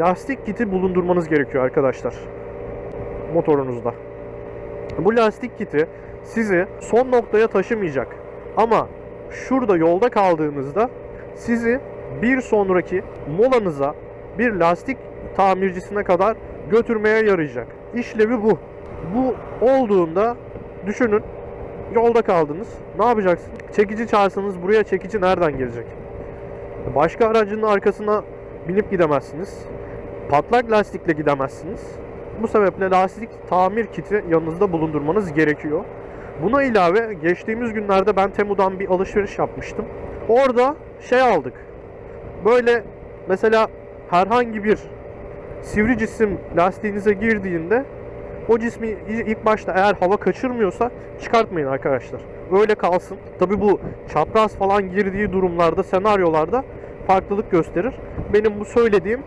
lastik kiti bulundurmanız gerekiyor arkadaşlar. Motorunuzda. Bu lastik kiti sizi son noktaya taşımayacak. Ama şurada yolda kaldığınızda sizi bir sonraki molanıza bir lastik tamircisine kadar götürmeye yarayacak. İşlevi bu. Bu olduğunda düşünün yolda kaldınız. Ne yapacaksın? Çekici çağırsanız buraya çekici nereden gelecek? Başka aracın arkasına binip gidemezsiniz. Patlak lastikle gidemezsiniz. Bu sebeple lastik tamir kiti yanınızda bulundurmanız gerekiyor. Buna ilave geçtiğimiz günlerde ben Temu'dan bir alışveriş yapmıştım. Orada şey aldık. Böyle mesela herhangi bir sivri cisim lastiğinize girdiğinde o cismi ilk başta eğer hava kaçırmıyorsa çıkartmayın arkadaşlar. Öyle kalsın. Tabi bu çapraz falan girdiği durumlarda, senaryolarda farklılık gösterir. Benim bu söylediğim